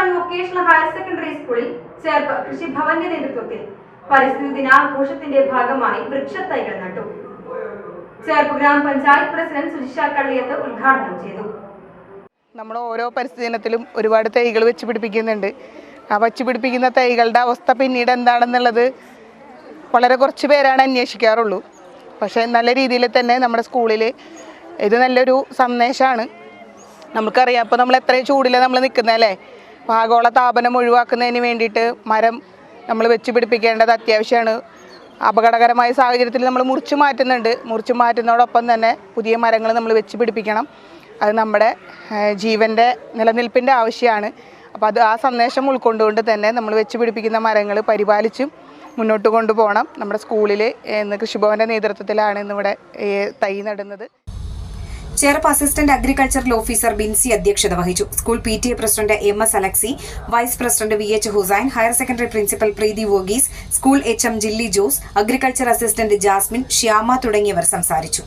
Government vocational higher secondary സ്കൂളിൽ ചേർപ്പ് കൃഷിഭവന്റെ നേതൃത്വത്തിൽ പരിസ്ഥിതി ദിനാഘോഷത്തിന്റെ ഭാഗമായി വൃക്ഷത്തൈകൾ നട്ടു. ചേർപ്പ് ഗ്രാമപഞ്ചായത്ത് പ്രസിഡന്റ് സുജിഷ കള്ളിയത്ത് ഉദ്ഘാടനം ചെയ്തു. നമ്മൾ ഓരോ പരിസ്ഥിതി ദിനത്തിലും ഒരുപാട് തൈകൾ വെച്ച് പിടിപ്പിക്കുന്നുണ്ട്. ആ വെച്ച് പിടിപ്പിക്കുന്ന തൈകളുടെ അവസ്ഥ പിന്നീട് എന്താണെന്നുള്ളത് വളരെ കുറച്ച് പേരാണ് അന്വേഷിക്കാറുള്ളൂ. പക്ഷേ നല്ല രീതിയിൽ തന്നെ നമ്മുടെ സ്കൂളിൽ ഇത് നല്ലൊരു സന്ദേശമാണ്. നമുക്കറിയാം അപ്പോൾ നമ്മൾ എത്രയും ചൂടിലാണ് നമ്മൾ നിൽക്കുന്നതല്ലേ ആഗോള താപനം ഒഴിവാക്കുന്നതിന് വേണ്ടിയിട്ട് മരം നമ്മൾ വെച്ച് പിടിപ്പിക്കേണ്ടത് അത്യാവശ്യമാണ്. അപകടകരമായ സാഹചര്യത്തിൽ നമ്മൾ മുറിച്ച് മാറ്റുന്നുണ്ട്. മുറിച്ച് മാറ്റുന്നതോടൊപ്പം തന്നെ പുതിയ മരങ്ങൾ നമ്മൾ വെച്ച് പിടിപ്പിക്കണം. അത് നമ്മുടെ ജീവന്റെ നിലനിൽപ്പിന്റെ ആവശ്യമാണ്. അപ്പോൾ അത് ആ സന്ദേശം ഉൾക്കൊണ്ടുകൊണ്ട് തന്നെ നമ്മൾ വെച്ച് പിടിപ്പിക്കുന്ന മരങ്ങൾ പരിപാലിച്ചും മുന്നോട്ട് കൊണ്ടുപോകണം. നമ്മുടെ സ്കൂളിൽ ഇന്ന് കൃഷിഭവന്റെ നേതൃത്വത്തിലാണ് ഇന്നിവിടെ തൈ നടുന്നത്. Cherpu assistant agricultural officer Binsy അധ്യക്ഷത വഹിച്ചു. School P T A president M S Alexy vice president V H Hussain higher secondary principal Preethi Varghese school H M Jilly Jose agriculture assistant Jasmine Shyama തുടങ്ങിയവർ സംസാരിച്ചു.